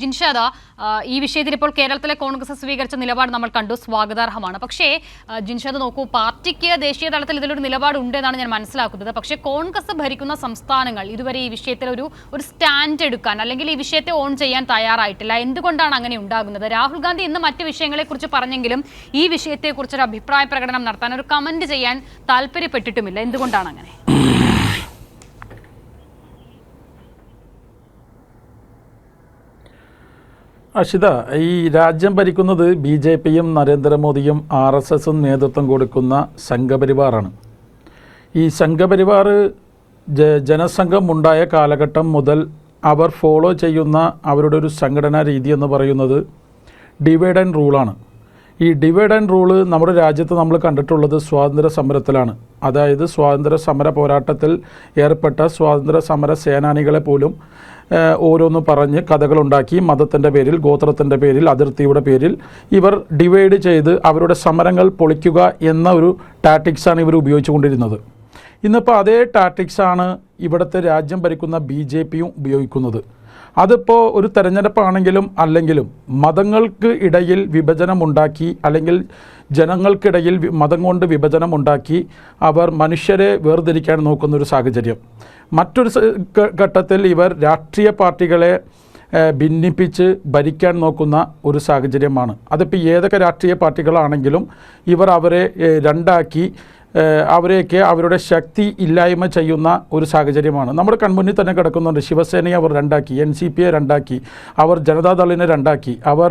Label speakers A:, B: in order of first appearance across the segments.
A: ജിൻഷാദ ഈ വിഷയത്തിൽ ഇപ്പോൾ കേരളത്തിലെ കോൺഗ്രസ് സ്വീകരിച്ച നിലപാട് നമ്മൾ കണ്ടു സ്വാഗതാർഹമാണ്. പക്ഷേ ജിൻഷാദ് നോക്കൂ പാർട്ടിക്ക് ദേശീയ തലത്തിൽ ഇതിലൊരു നിലപാട് ഉണ്ട് എന്നാണ് ഞാൻ മനസ്സിലാക്കുന്നത്. പക്ഷേ കോൺഗ്രസ് ഭരിക്കുന്ന സംസ്ഥാനങ്ങൾ ഇതുവരെ ഈ വിഷയത്തിൽ ഒരു ഒരു സ്റ്റാൻഡ് എടുക്കാൻ അല്ലെങ്കിൽ ഈ വിഷയത്തെ ഓൺ ചെയ്യാൻ തയ്യാറായിട്ടില്ല. എന്തുകൊണ്ടാണ് അങ്ങനെ ഉണ്ടാകുന്നത്? രാഹുൽ ഗാന്ധി ഇന്ന് മറ്റ് വിഷയങ്ങളെക്കുറിച്ച് പറഞ്ഞെങ്കിലും ഈ വിഷയത്തെക്കുറിച്ച് ഒരു അഭിപ്രായ പ്രകടനം നടത്താൻ ഒരു കമന്റ് ചെയ്യാൻ താല്പര്യപ്പെട്ടിട്ടുമില്ല. എന്തുകൊണ്ടാണ് അങ്ങനെ?
B: അഷിത ഈ രാജ്യം ഭരിക്കുന്നത് ബി ജെ പിയും നരേന്ദ്രമോദിയും ആർ എസ് എസും നേതൃത്വം കൊടുക്കുന്ന സംഘപരിവാറാണ്. ഈ സംഘപരിവാർ ജ ജനസംഘം ഉണ്ടായ കാലഘട്ടം മുതൽ അവർ ഫോളോ ചെയ്യുന്ന അവരുടെ ഒരു സംഘടനാ രീതി എന്ന് പറയുന്നത് ഡിവൈഡ് ആൻഡ് റൂളാണ് ഈ ഡിവൈഡ് ആൻഡ് റൂൾ നമ്മുടെ രാജ്യത്ത് നമ്മൾ കണ്ടിട്ടുള്ളത് സ്വാതന്ത്ര്യ സമരത്തിലാണ്. അതായത് സ്വാതന്ത്ര്യ സമര പോരാട്ടത്തിൽ ഏർപ്പെട്ട സ്വാതന്ത്ര്യ സമര സേനാനികളെ പോലും ഓരോന്ന് പറഞ്ഞ് കഥകളുണ്ടാക്കി മതത്തിന്റെ പേരിൽ ഗോത്രത്തിന്റെ പേരിൽ അതിർത്തിയുടെ പേരിൽ ഇവർ ഡിവൈഡ് ചെയ്ത് അവരുടെ സമരങ്ങൾ പൊളിക്കുക എന്ന ഒരു ടാറ്റിക്സാണ് ഇവർ ഉപയോഗിച്ചുകൊണ്ടിരുന്നത്. ഇന്നിപ്പോൾ അതേ ടാറ്റിക്സാണ് ഇവിടുത്തെ രാജ്യം ഭരിക്കുന്ന ബി ജെ പിയും ഉപയോഗിക്കുന്നത്. അതിപ്പോൾ ഒരു തെരഞ്ഞെടുപ്പാണെങ്കിലും അല്ലെങ്കിലും മതങ്ങൾക്ക് ഇടയിൽ വിഭജനമുണ്ടാക്കി അല്ലെങ്കിൽ ജനങ്ങൾക്കിടയിൽ മതം കൊണ്ട് വിഭജനമുണ്ടാക്കി അവർ മനുഷ്യരെ വേർതിരിക്കാൻ നോക്കുന്ന ഒരു സാഹചര്യം. മറ്റൊരു ഘട്ടത്തിൽ ഇവർ രാഷ്ട്രീയ പാർട്ടികളെ ഭിന്നിപ്പിച്ച് ഭരിക്കാൻ നോക്കുന്ന ഒരു സാഹചര്യമാണ്. അതിപ്പോൾ ഏതൊക്കെ രാഷ്ട്രീയ പാർട്ടികളാണെങ്കിലും ഇവർ അവരെ രണ്ടാക്കി അവരെയൊക്കെ അവരുടെ ശക്തി ഇല്ലായ്മ ചെയ്യുന്ന ഒരു സാഹചര്യമാണ്. നമ്മുടെ കൺമുന്നിൽ തന്നെ കിടക്കുന്നുണ്ട്. ശിവസേനയെ അവർ രണ്ടാക്കി എൻ സി പിയെ രണ്ടാക്കി അവർ ജനതാദളിനെ രണ്ടാക്കി അവർ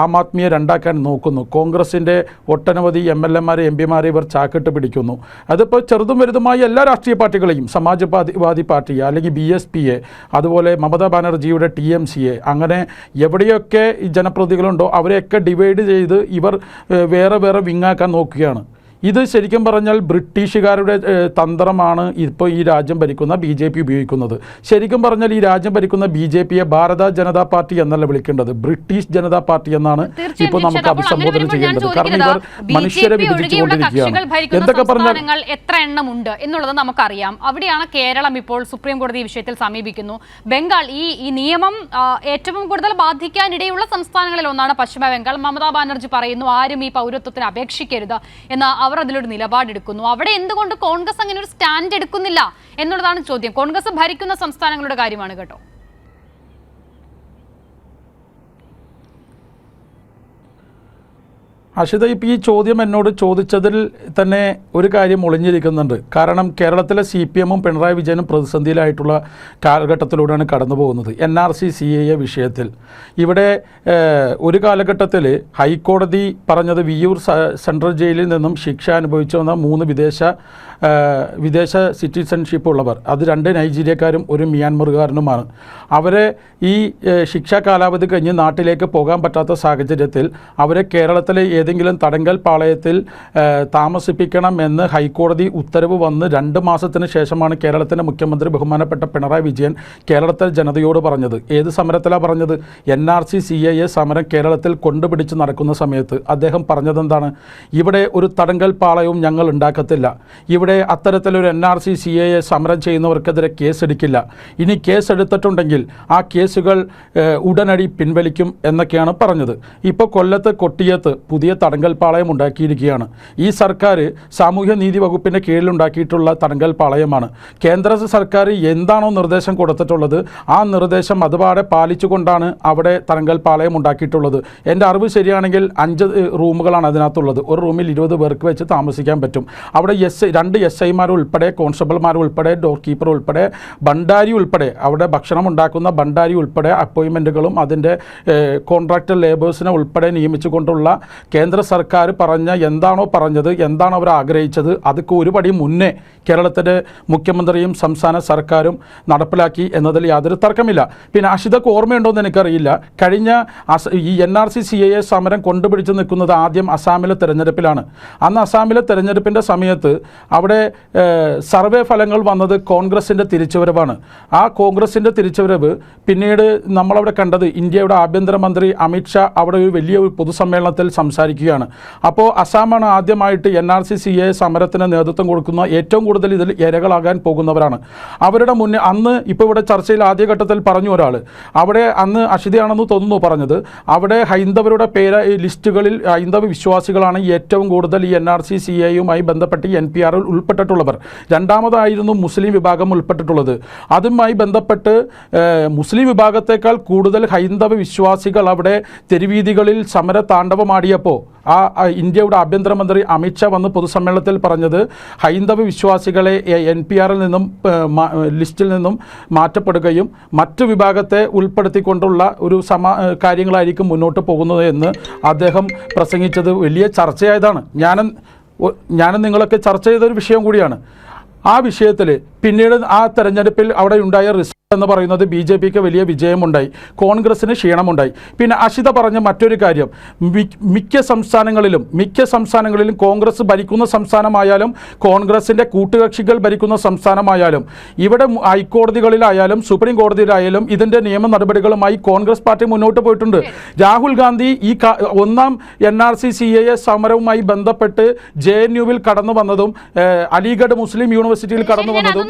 B: ആം ആദ്മിയെ രണ്ടാക്കാൻ നോക്കുന്നു. കോൺഗ്രസിന്റെ ഒട്ടനവധി എം എൽ എമാരെ എം പിമാരെ ഇവർ ചാക്കിട്ട് പിടിക്കുന്നു. അതിപ്പോൾ ചെറുതും വലുതുമായ എല്ലാ രാഷ്ട്രീയ പാർട്ടികളെയും സമാജ്വാദി വാദി പാർട്ടിയെ അല്ലെങ്കിൽ ബി എസ് പിയെ അതുപോലെ മമതാ ബാനർജിയുടെ ടി എം സിയെ അങ്ങനെ എവിടെയൊക്കെ ജനപ്രതിനിധികളുണ്ടോ അവരെയൊക്കെ ഡിവൈഡ് ചെയ്ത് ഇവർ വേറെ വേറെ വിങ്ങാക്കാൻ നോക്കുകയാണ്. ഇത് ശരിക്കും പറഞ്ഞാൽ ബ്രിട്ടീഷുകാരുടെ തന്ത്രമാണ് ഇപ്പോൾ ഈ രാജ്യം ഭരിക്കുന്ന ബി ജെ പി ഉപയോഗിക്കുന്നത്. ശരിക്കും പറഞ്ഞാൽ ഈ രാജ്യം ഭരിക്കുന്ന ബി ജെ പിയെ ഭാരത ജനതാ പാർട്ടി എന്നല്ല വിളിക്കേണ്ടത്. ബ്രിട്ടീഷ് ജനതാ പാർട്ടി എന്നാണ് ഇപ്പോൾ നമുക്ക് അഭിസംബോധന ചെയ്യേണ്ടത്. കാരണം ഇവർ മനുഷ്യരെ വിഭജിച്ചുകൊണ്ടിരിക്കുകയാണ്. എന്തൊക്കെ പറഞ്ഞാൽ
A: എത്ര എണ്ണമുണ്ട് എന്നുള്ളത് നമുക്കറിയാം. അവിടെയാണ് കേരളം ഇപ്പോൾ സുപ്രീം കോടതി വിഷയത്തിൽ സമീപിക്കുന്നു. ബംഗാൾ ഈ ഈ നിയമം ഏറ്റവും കൂടുതൽ ബാധിക്കാനിടയുള്ള സംസ്ഥാനങ്ങളിൽ ഒന്നാണ് പശ്ചിമ ബംഗാൾ മമതാ ബാനർജി പറയുന്നു ആരും ഈ പൗരത്വത്തിന് അപേക്ഷിക്കരുത് എന്ന് അവർ അതിലൊരു നിലപാടെടുക്കുന്നു. അവിടെ എന്തുകൊണ്ട് കോൺഗ്രസ് അങ്ങനെ ഒരു സ്റ്റാൻഡ് എടുക്കുന്നില്ല എന്നുള്ളതാണ് ചോദ്യം. കോൺഗ്രസ് ഭരിക്കുന്ന സംസ്ഥാനങ്ങളുടെ കാര്യമാണ് കേട്ടോ.
B: അഷിത ഇപ്പോൾ ഈ ചോദ്യം എന്നോട് ചോദിച്ചതിൽ തന്നെ ഒരു കാര്യം ഒളിഞ്ഞിരിക്കുന്നുണ്ട്. കാരണം കേരളത്തിലെ സി പി എമ്മും പിണറായി വിജയനും പ്രതിസന്ധിയിലായിട്ടുള്ള കാലഘട്ടത്തിലൂടെയാണ് കടന്നു പോകുന്നത് N R C C A വിഷയത്തിൽ. ഇവിടെ ഒരു കാലഘട്ടത്തിൽ ഹൈക്കോടതി പറഞ്ഞത് വിയൂർ സെൻട്രൽ ജയിലിൽ നിന്നും ശിക്ഷ അനുഭവിച്ചു വന്ന മൂന്ന് വിദേശ വിദേശ സിറ്റിസൺഷിപ്പ് ഉള്ളവർ അത് രണ്ട് നൈജീരിയക്കാരും ഒരു മിയാൻമറുകാരനുമാണ്. അവരെ ഈ ശിക്ഷാ കാലാവധി കഴിഞ്ഞ് നാട്ടിലേക്ക് പോകാൻ പറ്റാത്ത സാഹചര്യത്തിൽ അവരെ കേരളത്തിലെ ഏതെങ്കിലും തടങ്കൽ പാളയത്തിൽ ഏഹ്, താമസിപ്പിക്കണം എന്ന് ഹൈക്കോടതി ഉത്തരവ് വന്ന് രണ്ട് മാസത്തിന് ശേഷമാണ് കേരളത്തിന്റെ മുഖ്യമന്ത്രി ബഹുമാനപ്പെട്ട പിണറായി വിജയൻ കേരളത്തിലെ ജനതയോട് പറഞ്ഞത്. ഏത് സമരത്തിലാണ് പറഞ്ഞത്? N R C C A A സമരം കേരളത്തിൽ കൊണ്ടുപിടിച്ച് നടക്കുന്ന സമയത്ത് അദ്ദേഹം പറഞ്ഞതെന്താണ്? ഇവിടെ ഒരു തടങ്കൽ പാളയവും ഞങ്ങൾ ഉണ്ടാക്കത്തില്ല. ഇവിടെ അത്തരത്തിലൊരു N R C C A A സമരം ചെയ്യുന്നവർക്കെതിരെ കേസെടുക്കില്ല. ഇനി കേസെടുത്തിട്ടുണ്ടെങ്കിൽ ആ കേസുകൾ ഉടനടി പിൻവലിക്കും എന്നൊക്കെയാണ് പറഞ്ഞത്. ഇപ്പോൾ കൊല്ലത്ത് കൊട്ടിയത്ത് പുതിയ തടങ്കൽ പാളയം ഉണ്ടാക്കിയിരിക്കുകയാണ്. ഈ സർക്കാർ സാമൂഹ്യ നീതി വകുപ്പിന്റെ കീഴിലുണ്ടാക്കിയിട്ടുള്ള തടങ്കൽ പാളയമാണ് കേന്ദ്ര സർക്കാർ എന്താണോ നിർദ്ദേശം കൊടുത്തിട്ടുള്ളത് ആ നിർദ്ദേശം അതുപാടെ പാലിച്ചുകൊണ്ടാണ് അവിടെ തടങ്കൽ പാളയം ഉണ്ടാക്കിയിട്ടുള്ളത്. എന്റെ അറിവ് ശരിയാണെങ്കിൽ അഞ്ച് റൂമുകളാണ് അതിനകത്തുള്ളത്. ഒരു റൂമിൽ ഇരുപത് പേർക്ക് വെച്ച് താമസിക്കാൻ പറ്റും. അവിടെ എസ് രണ്ട് എസ് ഐമാർ ഉൾപ്പെടെ കോൺസ്റ്റബിൾമാർ ഉൾപ്പെടെ ഡോർ കീപ്പർ ഉൾപ്പെടെ ഭണ്ഡാരി ഉൾപ്പെടെ അവിടെ ഭക്ഷണം ഉണ്ടാക്കുന്ന ഭണ്ഡാരി ഉൾപ്പെടെ അപ്പോയിൻമെന്റുകളും അതിന്റെ കോൺട്രാക്ടർ ലേബേഴ്സിനെ ഉൾപ്പെടെ നിയമിച്ചുകൊണ്ടുള്ള കേന്ദ്ര സർക്കാർ പറഞ്ഞ എന്താണോ പറഞ്ഞത് എന്താണ് അവർ ആഗ്രഹിച്ചത് അതൊക്കെ ഒരുപടി മുന്നേ കേരളത്തിന്റെ മുഖ്യമന്ത്രിയും സംസ്ഥാന സർക്കാരും നടപ്പിലാക്കി എന്നതിൽ യാതൊരു തർക്കമില്ല. പിന്നെ അഷിതക്ക് ഓർമ്മയുണ്ടോ എന്ന് എനിക്കറിയില്ല. കഴിഞ്ഞ ഈ N R C C A സമരം കൊണ്ടുപിടിച്ച് നിൽക്കുന്നത് ആദ്യം അസാമിലെ തെരഞ്ഞെടുപ്പിലാണ്. അന്ന് അസാമിലെ തെരഞ്ഞെടുപ്പിന്റെ സമയത്ത് അവിടെ സർവേ ഫലങ്ങൾ വന്നത് കോൺഗ്രസിന്റെ തിരിച്ചുവരവാണ്. ആ കോൺഗ്രസിന്റെ തിരിച്ചുവരവ് പിന്നീട് നമ്മളവിടെ കണ്ടത് ഇന്ത്യയുടെ ആഭ്യന്തരമന്ത്രി അമിത്ഷാ അവിടെ ഒരു വലിയ ഒരു പൊതുസമ്മേളനത്തിൽ സംസാരിക്കുകയാണ് അപ്പോൾ അസാമാണ് ആദ്യമായിട്ട് N R C C A സമരത്തിന് നേതൃത്വം കൊടുക്കുന്ന ഏറ്റവും കൂടുതൽ ഇതിൽ ഇരകളാകാൻ പോകുന്നവരാണ്. അവരുടെ മുന്നേ അന്ന് ഇപ്പോൾ ഇവിടെ ചർച്ചയിൽ ആദ്യഘട്ടത്തിൽ പറഞ്ഞു ഒരാൾ അവിടെ അന്ന് അഷിതയാണെന്ന് തോന്നുന്നു പറഞ്ഞത്. അവിടെ ഹൈന്ദവരുടെ പേര് ഈ ലിസ്റ്റുകളിൽ ഹൈന്ദവ വിശ്വാസികളാണ് ഏറ്റവും കൂടുതൽ ഈ എൻ ആർ സി സി എയുമായി ബന്ധപ്പെട്ട് എൻ പി ആറിൽ ഉൾപ്പെട്ടിട്ടുള്ളവർ. രണ്ടാമതായിരുന്നു മുസ്ലിം വിഭാഗം ഉൾപ്പെട്ടിട്ടുള്ളത്. അതുമായി ബന്ധപ്പെട്ട് മുസ്ലിം വിഭാഗത്തേക്കാൾ കൂടുതൽ ഹൈന്ദവ വിശ്വാസികൾ അവിടെ തെരുവീതികളിൽ സമര താണ്ഡവമാടിയപ്പോൾ ആ ഇന്ത്യയുടെ ആഭ്യന്തരമന്ത്രി അമിത്ഷാ വന്ന് പൊതുസമ്മേളനത്തിൽ പറഞ്ഞത് ഹൈന്ദവ വിശ്വാസികളെ എൻ പി ആറിൽ നിന്നും ലിസ്റ്റിൽ നിന്നും മാറ്റപ്പെടുകയും മറ്റു വിഭാഗത്തെ ഉൾപ്പെടുത്തിക്കൊണ്ടുള്ള ഒരു സമ കാര്യങ്ങളായിരിക്കും മുന്നോട്ട് പോകുന്നത് എന്ന് അദ്ദേഹം പ്രസംഗിച്ചത് വലിയ ചർച്ചയായതാണ്. ഞാനും ഞാനും നിങ്ങളൊക്കെ ചർച്ച ചെയ്തൊരു വിഷയം കൂടിയാണ്. ആ വിഷയത്തിൽ പിന്നീട് ആ തെരഞ്ഞെടുപ്പിൽ അവിടെ ഉണ്ടായ എന്ന് പറയുന്നത് ബി ജെ പിക്ക് വലിയ വിജയമുണ്ടായി. കോൺഗ്രസിന് ക്ഷീണമുണ്ടായി. പിന്നെ അഷിത പറഞ്ഞ മറ്റൊരു കാര്യം. മി- മിക്ക സംസ്ഥാനങ്ങളിലും മിക്ക സംസ്ഥാനങ്ങളിലും കോൺഗ്രസ് ഭരിക്കുന്ന സംസ്ഥാനമായാലും കോൺഗ്രസിന്റെ കൂട്ടുകക്ഷികൾ ഭരിക്കുന്ന സംസ്ഥാനമായാലും ഇവിടെ ഹൈക്കോടതികളിലായാലും സുപ്രീം കോടതിയിലായാലും ഇതിന്റെ നിയമ നടപടികളുമായി കോൺഗ്രസ് പാർട്ടി മുന്നോട്ട് പോയിട്ടുണ്ട്. രാഹുൽ ഗാന്ധി ഈ ഒന്നാം N R C C A സമരവുമായി ബന്ധപ്പെട്ട് ജെ എൻ യുവിൽ കടന്നു വന്നതും അലിഗഡ് മുസ്ലിം യൂണിവേഴ്സിറ്റിയിൽ കടന്നു വന്നതും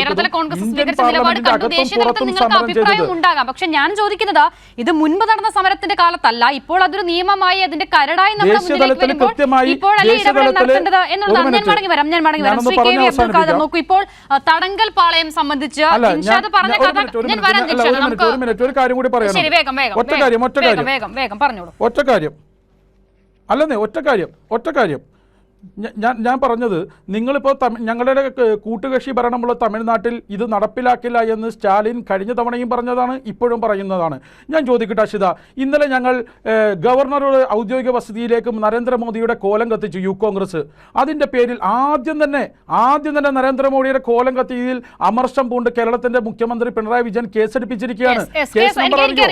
A: കേരളത്തിലെ കോൺഗ്രസ് സ്വീകരിച്ച നിലപാട് കണ്ടു. ദേശീയ തലത്തിൽ നിങ്ങൾക്ക് അഭിപ്രായം ഉണ്ടാകാം. പക്ഷെ ഞാൻ ചോദിക്കുന്നത് ഇത് മുൻപ് നടന്ന സമരത്തിന്റെ കാലത്തല്ല ഇപ്പോൾ അതൊരു നിയമമായി അതിന്റെ കരടായി നമ്മുടെ
B: ദേശീയ
A: മുന്നിലേക്ക്
B: തലത്തിൽ
A: വരുമ്പോൾ
B: കൃത്യമായി
A: ഇപ്പോഴല്ലേ
B: ദേശീയ
A: ഇടപെടൽ നടത്തേണ്ടത് എന്നുള്ളതാണ് ഞാൻ
B: മിനിറ്റ്.
A: മടങ്ങി വരാം. ഞാൻ മടങ്ങി വരാം ശ്രീ കെ വി ഖാദർ നോക്കൂ. ഇപ്പോൾ തടങ്കൽ പാളയം സംബന്ധിച്ച് പറഞ്ഞ കഥ ഞാൻ വരാം നമുക്ക്
B: ഒരു കാര്യം കൂടി
A: ശരി വേഗം വേഗം
B: ഒറ്റ കാര്യം ഒറ്റ
A: വേഗം
B: കാര്യം.
A: വേഗം വേഗം. പറഞ്ഞോളൂ.
B: ഒറ്റ കാര്യം. അല്ലെന്നേ ഒറ്റ കാര്യം ഒറ്റ കാര്യം. ഞാൻ ഞാൻ പറഞ്ഞത് നിങ്ങളിപ്പോൾ തമി ഞങ്ങളുടെ കൂട്ടുകക്ഷി ഭരണമുള്ള തമിഴ്നാട്ടിൽ ഇത് നടപ്പിലാക്കില്ല എന്ന് സ്റ്റാലിൻ കഴിഞ്ഞ തവണയും പറഞ്ഞതാണ് ഇപ്പോഴും പറയുന്നതാണ്. ഞാൻ ചോദിക്കട്ടെ അഷിത ഇന്നലെ ഞങ്ങൾ ഗവർണറുടെ ഔദ്യോഗിക വസതിയിലേക്കും നരേന്ദ്രമോദിയുടെ കോലം കത്തിച്ചു യു കോൺഗ്രസ്. അതിന്റെ പേരിൽ ആദ്യം തന്നെ ആദ്യം തന്നെ നരേന്ദ്രമോദിയുടെ കോലം കത്തിയതിൽ അമർഷം പൂണ്ട് കേരളത്തിന്റെ മുഖ്യമന്ത്രി പിണറായി വിജയൻ കേസെടുപ്പിച്ചിരിക്കുകയാണ്. കേസ് നമ്പർ അറിയോ?